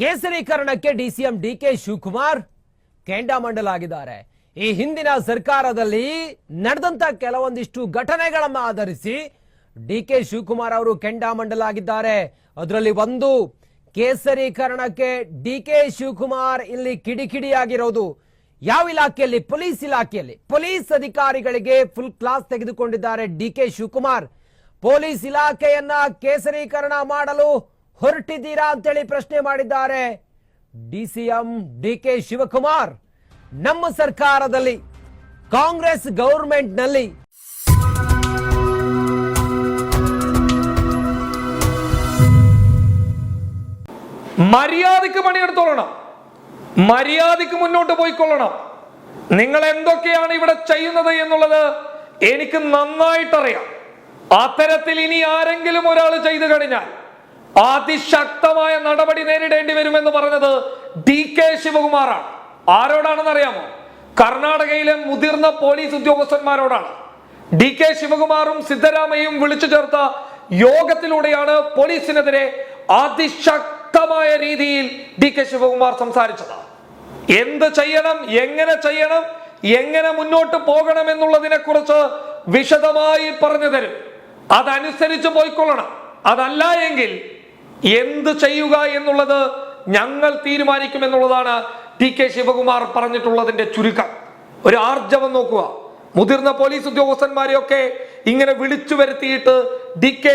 ಕೇಸರೀಕರಣಕ್ಕೆ DCM D K Shivakumar ಕೆಂಡಾಮಂಡಲಾಗಿದ್ದಾರೆ. ಈ ಹಿಂದಿನ ಸರ್ಕಾರದಲ್ಲಿ ನಡೆದಂತ ಕೆಲವೊಂದಿಷ್ಟು ಘಟನೆಗಳನ್ನು ಆಧರಿಸಿ ಡಿ ಕೆ ಶಿವಕುಮಾರ್ ಅವರು ಕೆಂಡಾಮಂಡಲಾಗಿದ್ದಾರೆ. ಅದರಲ್ಲಿ ಒಂದು, ಕೇಸರೀಕರಣಕ್ಕೆ ಡಿ ಕೆ ಶಿವಕುಮಾರ್ ಇಲ್ಲಿ ಕಿಡಿಕಿಡಿಯಾಗಿರೋದು. ಯಾವ ಇಲಾಖೆಯಲ್ಲಿ? ಪೊಲೀಸ್ ಇಲಾಖೆಯಲ್ಲಿ. ಪೊಲೀಸ್ ಅಧಿಕಾರಿಗಳಿಗೆ ಫುಲ್ ಕ್ಲಾಸ್ ತೆಗೆದುಕೊಂಡಿದ್ದಾರೆ ಡಿ ಕೆ ಶಿವಕುಮಾರ್. ಪೊಲೀಸ್ ಇಲಾಖೆಯನ್ನ ಕೇಸರೀಕರಣ ಮಾಡಲು ಹೊರಟಿದ್ದೀರಾ ಅಂತೇಳಿ ಪ್ರಶ್ನೆ ಮಾಡಿದ್ದಾರೆ ಡಿಸಿಎಂ ಡಿ ಕೆ ಶಿವಕುಮಾರ್ ನಮ್ಮ ಸರ್ಕಾರದಲ್ಲಿ ಕಾಂಗ್ರೆಸ್ ಗೌರ್ಮೆಂಟ್ನಲ್ಲಿ മര്യാദക്ക് പണിയെടുത്തോളണം മര്യാദക്ക് മുന്നോട്ട് പോയിക്കൊള്ളണം നിങ്ങൾ എന്തൊക്കെയാണ് ഇവിടെ ചെയ്യുന്നത് എന്നുള്ളത് എനിക്ക് നന്നായിട്ടറിയാം അത്തരത്തിൽ ഇനി ആരെങ്കിലും ഒരാൾ ചെയ്തു കഴിഞ്ഞാൽ അതിശക്തമായ നടപടി നേരിടേണ്ടി വരുമെന്ന് പറഞ്ഞത് ഡി കെ ശിവകുമാറാണ്. ആരോടാണെന്ന് അറിയാമോ കർണാടകയിലെ മുതിർന്ന പോലീസ് ഉദ്യോഗസ്ഥന്മാരോടാണ്. ഡി കെ ശിവകുമാറും സിദ്ധരാമയ്യയും വിളിച്ചു ചേർത്ത യോഗത്തിലൂടെയാണ് പോലീസിനെതിരെ അതിശക്തമായ രീതിയിൽ ഡി കെ ശിവകുമാർ സംസാരിച്ചത്. എന്ത് ചെയ്യണം എങ്ങനെ ചെയ്യണം എങ്ങനെ മുന്നോട്ട് പോകണം എന്നുള്ളതിനെ കുറിച്ച് വിശദമായി പറഞ്ഞു തരും. അതനുസരിച്ച് പോയിക്കൊള്ളണം. അതല്ല എങ്കിൽ എന്ത് ചെയ്യുക എന്നുള്ളത് ഞങ്ങൾ തീരുമാനിക്കും എന്നുള്ളതാണ് ടി കെ ശിവകുമാർ പറഞ്ഞിട്ടുള്ളതിന്റെ ചുരുക്കം. ഒരു ആർജവം നോക്കുക. മുതിർന്ന പോലീസ് ഉദ്യോഗസ്ഥന്മാരെയൊക്കെ ഇങ്ങനെ വിളിച്ചു വരുത്തിയിട്ട് D K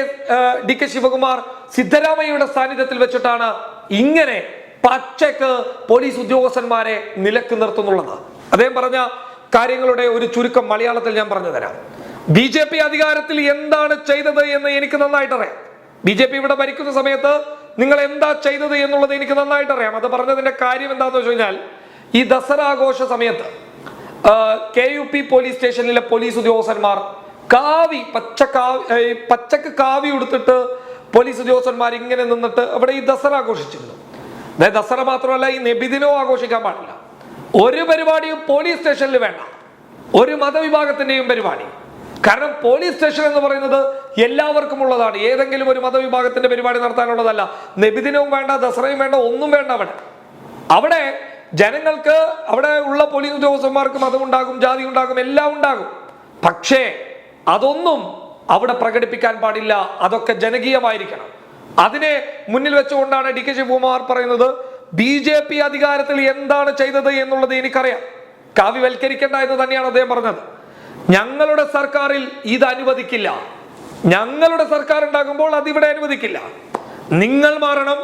D K Shivakumar സിദ്ധരാമയ്യയുടെ സാന്നിധ്യത്തിൽ വെച്ചിട്ടാണ് ഇങ്ങനെ പച്ചക്ക് പോലീസ് ഉദ്യോഗസ്ഥന്മാരെ നിലയ്ക്ക് നിർത്തുന്നുള്ളത്. അദ്ദേഹം പറഞ്ഞ കാര്യങ്ങളുടെ ഒരു ചുരുക്കം മലയാളത്തിൽ ഞാൻ പറഞ്ഞു തരാം. ബി ജെ പി അധികാരത്തിൽ എന്താണ് ചെയ്തത് എന്ന് എനിക്ക് നന്നായിട്ട് അറിയാം ബി ജെ പി ഇവിടെ ഭരിക്കുന്ന സമയത്ത് നിങ്ങൾ എന്താ ചെയ്തത് എന്നുള്ളത് എനിക്ക് നന്നായിട്ട് അറിയാം അത് പറഞ്ഞതിന്റെ കാര്യം എന്താണെന്ന് വെച്ച് കഴിഞ്ഞാൽ ഈ ദസറ ആഘോഷ സമയത്ത് കെ യു പി പോലീസ് സ്റ്റേഷനിലെ പോലീസ് ഉദ്യോഗസ്ഥന്മാർ കാവി പച്ച കാവി പച്ചക്ക് കാവി ഉടുത്തിട്ട് പോലീസ് ഉദ്യോഗസ്ഥന്മാർ ഇങ്ങനെ നിന്നിട്ട് അവിടെ ഈ ദസറ ആഘോഷിച്ചിരുന്നു. അതായത് ദസറ മാത്രമല്ല ഈ നബിദിനവും ആഘോഷിക്കാൻ പാടില്ല. ഒരു പരിപാടിയും പോലീസ് സ്റ്റേഷനിൽ വേണ്ട. ഒരു മതവിഭാഗത്തിന്റെയും പരിപാടി. കാരണം പോലീസ് സ്റ്റേഷൻ എന്ന് പറയുന്നത് എല്ലാവർക്കും ഉള്ളതാണ് ഏതെങ്കിലും ഒരു മതവിഭാഗത്തിന്റെ പരിപാടി നടത്താനുള്ളതല്ല. നബിദിനവും വേണ്ട ദസറയും വേണ്ട ഒന്നും വേണ്ട അവിടെ. അവിടെ ജനങ്ങൾക്ക് അവിടെ ഉള്ള പോലീസ് ഉദ്യോഗസ്ഥന്മാർക്ക് മതമുണ്ടാകും ജാതി ഉണ്ടാകും എല്ലാം ഉണ്ടാകും. പക്ഷേ അതൊന്നും അവിടെ പ്രകടിപ്പിക്കാൻ പാടില്ല. അതൊക്കെ ജനകീയമായിരിക്കണം. അതിനെ മുന്നിൽ വെച്ചുകൊണ്ടാണ് ഡി കെ ശിവകുമാർ പറയുന്നത് ബി ജെ പി അധികാരത്തിൽ എന്താണ് ചെയ്തത് എന്നുള്ളത് എനിക്കറിയാം. കാവ്യവൽക്കരിക്കേണ്ട എന്ന് തന്നെയാണ് അദ്ദേഹം പറഞ്ഞത്. ഞങ്ങളുടെ സർക്കാരിൽ ഇത് അനുവദിക്കില്ല. ഞങ്ങളുടെ സർക്കാർ ഉണ്ടാകുമ്പോൾ അതിവിടെ അനുവദിക്കില്ല. നിങ്ങൾ മാറണം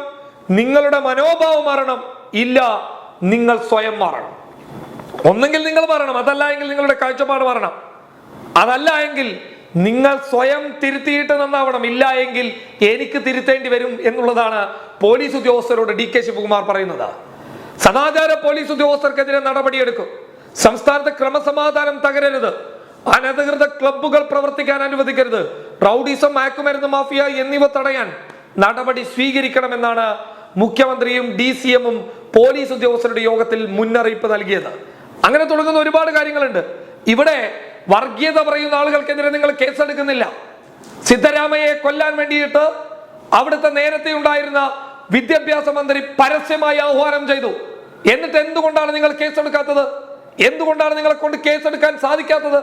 നിങ്ങളുടെ മനോഭാവം മാറണം ഇല്ല നിങ്ങൾ സ്വയം മാറണം. ഒന്നെങ്കിൽ നിങ്ങൾ മാറണം അതല്ല എങ്കിൽ നിങ്ങളുടെ കാഴ്ചപ്പാട് മാറണം. അതല്ല എങ്കിൽ നിങ്ങൾ സ്വയം തിരുത്തിയിട്ട് നന്നാവണം. ഇല്ല എങ്കിൽ എനിക്ക് തിരുത്തേണ്ടി വരും എന്നുള്ളതാണ് പോലീസ് ഉദ്യോഗസ്ഥരോട് ഡി കെ ശിവകുമാർ പറയുന്നത്. സദാചാര പോലീസ് ഉദ്യോഗസ്ഥർക്കെതിരെ നടപടിയെടുക്കും. സംസ്ഥാനത്തെ ക്രമസമാധാനം തകരരുത്. അനധികൃത ക്ലബ്ബുകൾ പ്രവർത്തിക്കാൻ അനുവദിക്കരുത്. റൌഡിസം മയക്കുമരുന്ന് മാഫിയ എന്നിവ തടയാൻ നടപടി സ്വീകരിക്കണമെന്നാണ് മുഖ്യമന്ത്രിയും ഡി സി എമ്മും പോലീസ് ഉദ്യോഗസ്ഥരുടെ യോഗത്തിൽ മുന്നറിയിപ്പ് നൽകിയത്. അങ്ങനെ തുടങ്ങുന്ന ഒരുപാട് കാര്യങ്ങളുണ്ട്. ഇവിടെ വർഗീയത പറയുന്ന ആളുകൾക്കെതിരെ നിങ്ങൾ കേസെടുക്കുന്നില്ല. സിദ്ധരാമയെ കൊല്ലാൻ വേണ്ടിയിട്ട് അവിടുത്തെ നേരത്തെ ഉണ്ടായിരുന്ന വിദ്യാഭ്യാസ മന്ത്രി പരസ്യമായി ആഹ്വാനം ചെയ്തു. എന്നിട്ട് എന്തുകൊണ്ടാണ് നിങ്ങൾ കേസെടുക്കാത്തത്? എന്തുകൊണ്ടാണ് നിങ്ങളെ കൊണ്ട് കേസെടുക്കാൻ സാധിക്കാത്തത്?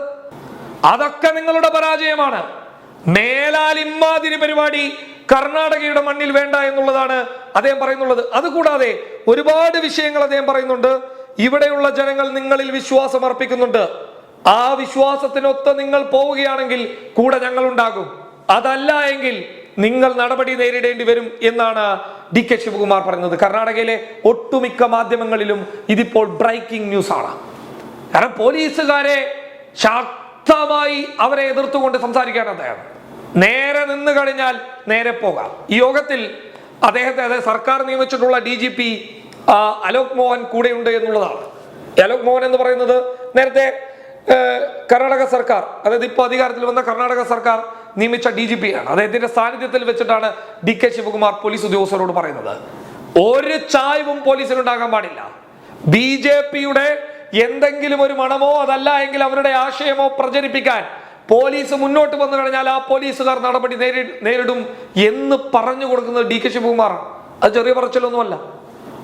അതൊക്കെ നിങ്ങളുടെ പരാജയമാണ്. മേലാൽ ഇമ്മാതിരി പരിപാടി കർണാടകയുടെ മണ്ണിൽ വേണ്ട എന്നുള്ളതാണ് അദ്ദേഹം പറയുന്നുള്ളത്. അതുകൂടാതെ ഒരുപാട് വിഷയങ്ങൾ അദ്ദേഹം പറയുന്നുണ്ട്. ഇവിടെയുള്ള ജനങ്ങൾ നിങ്ങളിൽ വിശ്വാസം അർപ്പിക്കുന്നുണ്ട്. ആ വിശ്വാസത്തിനൊത്ത് നിങ്ങൾ പോവുകയാണെങ്കിൽ കൂടെ ഞങ്ങൾ ഉണ്ടാകും. അതല്ല എങ്കിൽ നിങ്ങൾ നടപടി നേരിടേണ്ടി വരും എന്നാണ് ഡി കെ ശിവകുമാർ പറയുന്നത്. കർണാടകയിലെ ഒട്ടുമിക്ക മാധ്യമങ്ങളിലും ഇതിപ്പോൾ ബ്രേക്കിംഗ് ന്യൂസ് ആണ്. കാരണം പോലീസുകാരെ ശക്തമായി അവരെ എതിർത്തുകൊണ്ട് സംസാരിക്കാൻ അദ്ദേഹം. നേരെ നിന്ന് കഴിഞ്ഞാൽ നേരെ പോകാം. ഈ യോഗത്തിൽ അദ്ദേഹത്തെ അതായത് സർക്കാർ നിയമിച്ചിട്ടുള്ള D G P Alok Mohan കൂടെയുണ്ട് എന്നുള്ളതാണ്. അലോക് മോഹൻ എന്ന് പറയുന്നത് നേരത്തെ കർണാടക സർക്കാർ അതായത് ഇപ്പോൾ അധികാരത്തിൽ വന്ന കർണാടക സർക്കാർ നിയമിച്ച ഡി ജി പി ആണ്. അദ്ദേഹത്തിന്റെ സാന്നിധ്യത്തിൽ വെച്ചിട്ടാണ് ഡി കെ ശിവകുമാർ പോലീസ് ഉദ്യോഗസ്ഥരോട് പറയുന്നത്. ഒരു ചായവും പോലീസിനുണ്ടാകാൻ പാടില്ല. ബി ജെ പിയുടെ എന്തെങ്കിലും ഒരു മണമോ അതല്ല എങ്കിൽ അവരുടെ ആശയമോ പ്രചരിപ്പിക്കാൻ പോലീസ് മുന്നോട്ട് വന്നു കഴിഞ്ഞാൽ ആ പോലീസുകാർ നടപടി നേരി നേരിടും എന്ന് പറഞ്ഞു കൊടുക്കുന്നത് ഡി കെ ശിവകുമാറാണ്. അത് ചെറിയ പറച്ചിലൊന്നുമല്ല.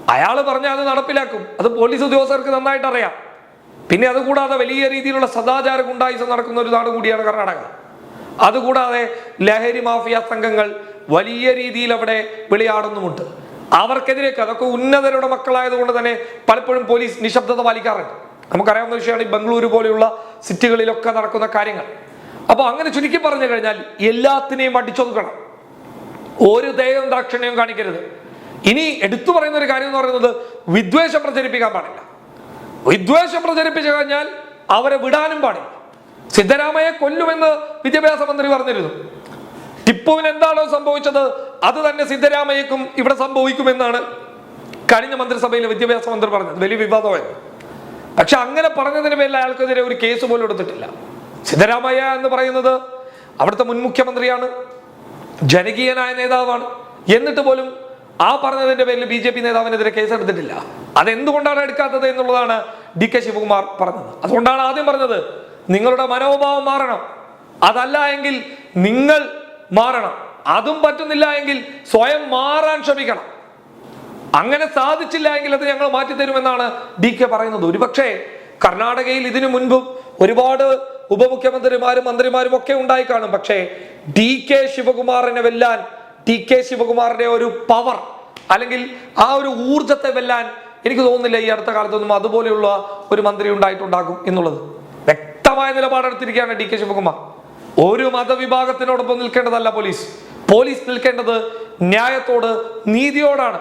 അയാൾ പറഞ്ഞാൽ അത് നടപ്പിലാക്കും. അത് പോലീസ് ഉദ്യോഗസ്ഥർക്ക് നന്നായിട്ട് അറിയാം. പിന്നെ അതുകൂടാതെ വലിയ രീതിയിലുള്ള സദാചാര ഗുണ്ടായുസം നടക്കുന്ന ഒരു നാട് കൂടിയാണ് കർണാടക. അതുകൂടാതെ ലഹരി മാഫിയ സംഘങ്ങൾ വലിയ രീതിയിൽ അവിടെ വിളയാടുന്നുമുണ്ട്. അവർക്കെതിരേക്ക് അതൊക്കെ ഉന്നതരുടെ മക്കളായതുകൊണ്ട് തന്നെ പലപ്പോഴും പോലീസ് നിശബ്ദത പാലിക്കാറുണ്ട്. നമുക്കറിയാവുന്ന വിഷയമാണ് ഈ ബംഗളൂരു പോലെയുള്ള സിറ്റികളിലൊക്കെ നടക്കുന്ന കാര്യങ്ങൾ. അപ്പോൾ അങ്ങനെ ചുരുക്കി പറഞ്ഞു കഴിഞ്ഞാൽ എല്ലാത്തിനെയും അടിച്ചൊതുക്കണം. ഒരു ദയവും ദാക്ഷിണ്യവും കാണിക്കരുത്. ഇനി എടുത്തു പറയുന്ന ഒരു കാര്യം എന്ന് പറയുന്നത് വിദ്വേഷം പ്രചരിപ്പിക്കാൻ പാടില്ല. വിദ്വേഷം പ്രചരിപ്പിച്ചു കഴിഞ്ഞാൽ അവരെ വിടാനും പാടില്ല. സിദ്ധരാമയെ കൊല്ലുമെന്ന് വിദ്യാഭ്യാസ മന്ത്രി പറഞ്ഞിരുന്നു. ടിപ്പുവിന് എന്താണോ സംഭവിച്ചത്? അത് തന്നെ സിദ്ധരാമയ്യക്കും ഇവിടെ സംഭവിക്കുമെന്നാണ് കഴിഞ്ഞ മന്ത്രിസഭയിലെ വിദ്യാഭ്യാസ മന്ത്രി പറഞ്ഞത്. വലിയ വിവാദമായിരുന്നു. പക്ഷെ അങ്ങനെ പറഞ്ഞതിന് പേരിൽ അയാൾക്കെതിരെ ഒരു കേസ് പോലും എടുത്തിട്ടില്ല. സിദ്ധരാമയ്യ എന്ന് പറയുന്നത് അവിടുത്തെ മുൻ മുഖ്യമന്ത്രിയാണ് ജനകീയനായ നേതാവാണ്. എന്നിട്ട് പോലും ആ പറഞ്ഞതിന്റെ പേരിൽ ബി ജെ പി നേതാവിനെതിരെ കേസെടുത്തിട്ടില്ല അതെന്തുകൊണ്ടാണ് എടുക്കാത്തത് എന്നുള്ളതാണ് ഡി കെ ശിവകുമാർ പറഞ്ഞത്. അതുകൊണ്ടാണ് ആദ്യം പറഞ്ഞത് നിങ്ങളുടെ മനോഭാവം മാറണം. അതല്ല എങ്കിൽ നിങ്ങൾ മാറണം. അതും പറ്റുന്നില്ല എങ്കിൽ സ്വയം മാറാൻ ശ്രമിക്കണം. അങ്ങനെ സാധിച്ചില്ല എങ്കിൽ അത് ഞങ്ങൾ മാറ്റിത്തരുമെന്നാണ് ഡി കെ പറയുന്നത്. ഒരുപക്ഷെ കർണാടകയിൽ ഇതിനു മുൻപും ഒരുപാട് ഉപമുഖ്യമന്ത്രിമാരും മന്ത്രിമാരും ഒക്കെ ഉണ്ടായി കാണും. പക്ഷേ ഡി കെ ശിവകുമാറിനെ വെല്ലാൻ ഡി കെ ശിവകുമാറിന്റെ ഒരു പവർ അല്ലെങ്കിൽ ആ ഒരു ഊർജത്തെ വെല്ലാൻ എനിക്ക് തോന്നുന്നില്ല ഈ അടുത്ത കാലത്തൊന്നും അതുപോലെയുള്ള ഒരു മന്ത്രി ഉണ്ടായിട്ടുണ്ടാകും എന്നുള്ളത്. വ്യക്തമായ നിലപാടെടുത്തിരിക്കുകയാണ് ഡി കെ ശിവകുമാർ. ഒരു മതവിഭാഗത്തിനോടൊപ്പം നിൽക്കേണ്ടതല്ല പോലീസ്. പോലീസ് നിൽക്കേണ്ടത് ന്യായത്തോട് നീതിയോടാണ്.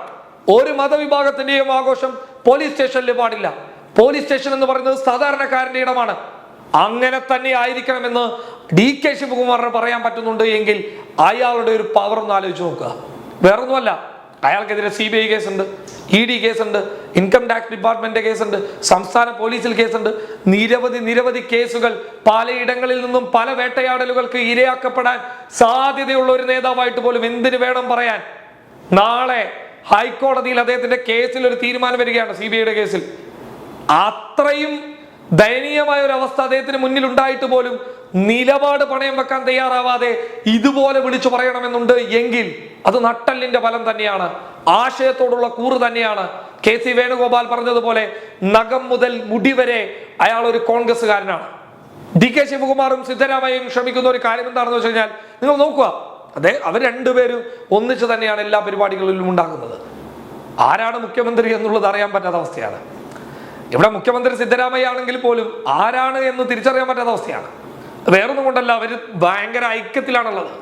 ഒരു മതവിഭാഗത്തിന്റെയും ആഘോഷം പോലീസ് സ്റ്റേഷനിൽ പാടില്ല. പോലീസ് സ്റ്റേഷൻ എന്ന് പറയുന്നത് സാധാരണക്കാരന്റെ ഇടമാണ്. അങ്ങനെ തന്നെ ആയിരിക്കണമെന്ന് ഡി കെ ശിവകുമാറിന് പറയാൻ പറ്റുന്നുണ്ട് എങ്കിൽ അയാളുടെ ഒരു പവർ ഒന്ന് ആലോചിച്ച് നോക്കുക. വേറൊന്നുമല്ല. അയാൾക്കെതിരെ C B I E D കേസുണ്ട് ഇൻകം ടാക്സ് ഡിപ്പാർട്ട്മെന്റ് കേസുണ്ട് സംസ്ഥാന പോലീസിൽ കേസുണ്ട്. നിരവധി നിരവധി കേസുകൾ പലയിടങ്ങളിൽ നിന്നും പല വേട്ടയാടലുകൾക്ക് ഇരയാക്കപ്പെടാൻ സാധ്യതയുള്ള ഒരു നേതാവായിട്ട് പോലും എന്തിനു വേണം പറയാൻ? നാളെ ഹൈക്കോടതിയിൽ അദ്ദേഹത്തിന്റെ കേസിൽ ഒരു തീരുമാനം വരികയാണ് സി കേസിൽ. അത്രയും ദയനീയമായ ഒരു അവസ്ഥ അദ്ദേഹത്തിന് മുന്നിൽ ഉണ്ടായിട്ട് പോലും നിലപാട് പണയം വെക്കാൻ തയ്യാറാവാതെ ഇതുപോലെ വിളിച്ചു പറയണമെന്നുണ്ട് എങ്കിൽ അത് നട്ടല്ലിന്റെ ഫലം തന്നെയാണ്. ആശയത്തോടുള്ള കൂറ് തന്നെയാണ്. കെ സി വേണുഗോപാൽ പറഞ്ഞതുപോലെ നഖം മുതൽ മുടി വരെ അയാൾ ഒരു കോൺഗ്രസ്സുകാരനാണ്. ഡി കെ ശിവകുമാറും സിദ്ധരാമയ്യയും ശ്രമിക്കുന്ന ഒരു കാര്യം എന്താണെന്ന് വെച്ച് കഴിഞ്ഞാൽ നിങ്ങൾ നോക്കുക. അതെ അവർ രണ്ടുപേരും ഒന്നിച്ച് തന്നെയാണ് എല്ലാ പരിപാടികളിലും ഉണ്ടാകുന്നത്. ആരാണ് മുഖ്യമന്ത്രി എന്നുള്ളത് അറിയാൻ പറ്റാത്ത അവസ്ഥയാണ്. ഇവിടെ മുഖ്യമന്ത്രി സിദ്ധരാമയ്യ ആണെങ്കിൽ പോലും ആരാണ് എന്ന് തിരിച്ചറിയാൻ പറ്റാത്ത അവസ്ഥയാണ്. വേറൊന്നും കൊണ്ടല്ല അവർ ഭയങ്കര ഐക്യത്തിലാണുള്ളത്.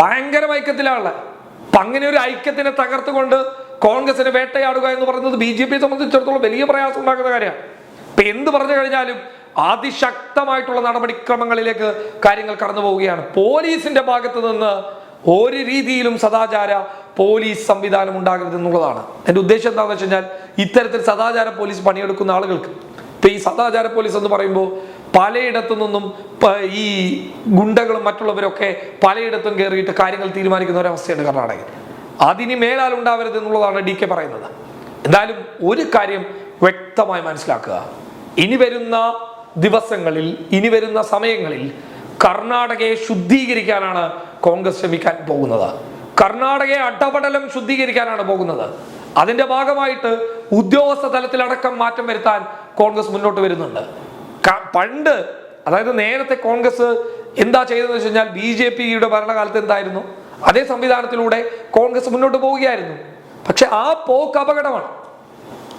ഭയങ്കര ഐക്യത്തിലാണുള്ളത്. അപ്പൊ അങ്ങനെ ഒരു ഐക്യത്തിനെ തകർത്തുകൊണ്ട് കോൺഗ്രസിനെ വേട്ടയാടുക എന്ന് പറയുന്നത് ബി ജെ പിയെ സംബന്ധിച്ചിടത്തോളം വലിയ പ്രയാസം ഉണ്ടാക്കുന്ന കാര്യമാണ്. ഇപ്പൊ എന്ത് പറഞ്ഞു കഴിഞ്ഞാലും അതിശക്തമായിട്ടുള്ള നടപടിക്രമങ്ങളിലേക്ക് കാര്യങ്ങൾ കടന്നു പോവുകയാണ്. പോലീസിന്റെ ഭാഗത്ത് നിന്ന് ഒരു രീതിയിലും സദാചാര പോലീസ് സംവിധാനം ഉണ്ടാകരുത് എന്നുള്ളതാണ്. എന്റെ ഉദ്ദേശം എന്താണെന്ന് വെച്ച് കഴിഞ്ഞാൽ ഇത്തരത്തിൽ സദാചാര പോലീസ് പണിയെടുക്കുന്ന ആളുകൾക്ക് ഇപ്പൊ ഈ സദാചാര പോലീസ് എന്ന് പറയുമ്പോൾ പലയിടത്തു നിന്നും ഈ ഗുണ്ടകളും മറ്റുള്ളവരൊക്കെ പലയിടത്തും കയറിയിട്ട് കാര്യങ്ങൾ തീരുമാനിക്കുന്ന ഒരവസ്ഥയാണ് കർണാടകയിൽ. അതിനി മേലാൽ ഉണ്ടാവരുത് എന്നുള്ളതാണ് ഡി കെ പറയുന്നത്. എന്തായാലും ഒരു കാര്യം വ്യക്തമായി മനസ്സിലാക്കുക. ഇനി വരുന്ന ദിവസങ്ങളിൽ ഇനി വരുന്ന സമയങ്ങളിൽ കർണാടകയെ ശുദ്ധീകരിക്കാനാണ് കോൺഗ്രസ് ശ്രമിക്കാൻ പോകുന്നത്. കർണാടകയെ അടപടലം ശുദ്ധീകരിക്കാനാണ് പോകുന്നത്. അതിന്റെ ഭാഗമായിട്ട് ഉദ്യോഗസ്ഥ തലത്തിലടക്കം മാറ്റം വരുത്താൻ കോൺഗ്രസ് മുന്നോട്ട് വരുന്നുണ്ട്. പണ്ട് അതായത് നേരത്തെ കോൺഗ്രസ് എന്താ ചെയ്തതെന്ന് വെച്ച് കഴിഞ്ഞാൽ ബി ജെ പിയുടെ ഭരണകാലത്ത് എന്തായിരുന്നു? അതേ സംവിധാനത്തിലൂടെ കോൺഗ്രസ് മുന്നോട്ട് പോവുകയായിരുന്നു. പക്ഷെ ആ പോക്ക് അപകടമാണ്.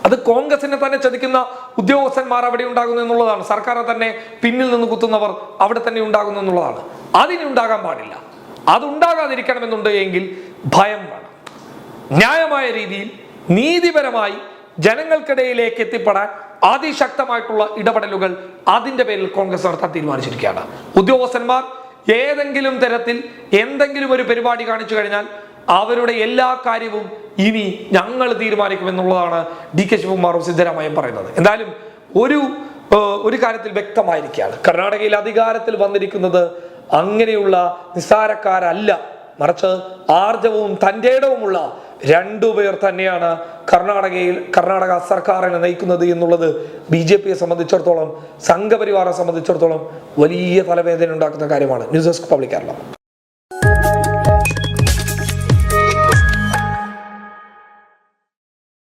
അത് കോൺഗ്രസിനെ തന്നെ ചതിക്കുന്ന ഉദ്യോഗസ്ഥന്മാർ അവിടെ ഉണ്ടാകുന്നു എന്നുള്ളതാണ്. സർക്കാരെ തന്നെ പിന്നിൽ നിന്ന് കുത്തുന്നവർ അവിടെ തന്നെ ഉണ്ടാകുന്നു എന്നുള്ളതാണ്. അതിനുണ്ടാകാൻ പാടില്ല. അതുണ്ടാകാതിരിക്കണമെന്നുണ്ട് എങ്കിൽ ഭയം വേണം. ന്യായമായ രീതിയിൽ നീതിപരമായി ജനങ്ങൾക്കിടയിലേക്ക് എത്തിപ്പെടാൻ അതിശക്തമായിട്ടുള്ള ഇടപെടലുകൾ അതിന്റെ പേരിൽ കോൺഗ്രസ് നടത്താൻ തീരുമാനിച്ചിരിക്കുകയാണ്. ഉദ്യോഗസ്ഥന്മാർ ഏതെങ്കിലും തരത്തിൽ എന്തെങ്കിലും ഒരു പരിപാടി കാണിച്ചു കഴിഞ്ഞാൽ അവരുടെ എല്ലാ കാര്യവും ഇനി ഞങ്ങൾ തീരുമാനിക്കും എന്നുള്ളതാണ് ഡി കെ ശിവകുമാറും സിദ്ധരാമയ്യം പറയുന്നത്. എന്തായാലും ഒരു ഒരു കാര്യത്തിൽ വ്യക്തമായിരിക്കുകയാണ്. കർണാടകയിൽ അധികാരത്തിൽ വന്നിരിക്കുന്നത് അങ്ങനെയുള്ള നിസ്സാരക്കാരല്ല. മറിച്ച് ആർജവും തന്റെ ഇടവുമുള്ള രണ്ടുപേർ തന്നെയാണ് കർണാടകയിൽ കർണാടക സർക്കാരിനെ നയിക്കുന്നത് എന്നുള്ളത് ബി ജെ പിയെ സംബന്ധിച്ചിടത്തോളം സംഘപരിവാറെ സംബന്ധിച്ചിടത്തോളം വലിയ തലവേദന ഉണ്ടാക്കുന്ന കാര്യമാണ്. News desk public Kerala.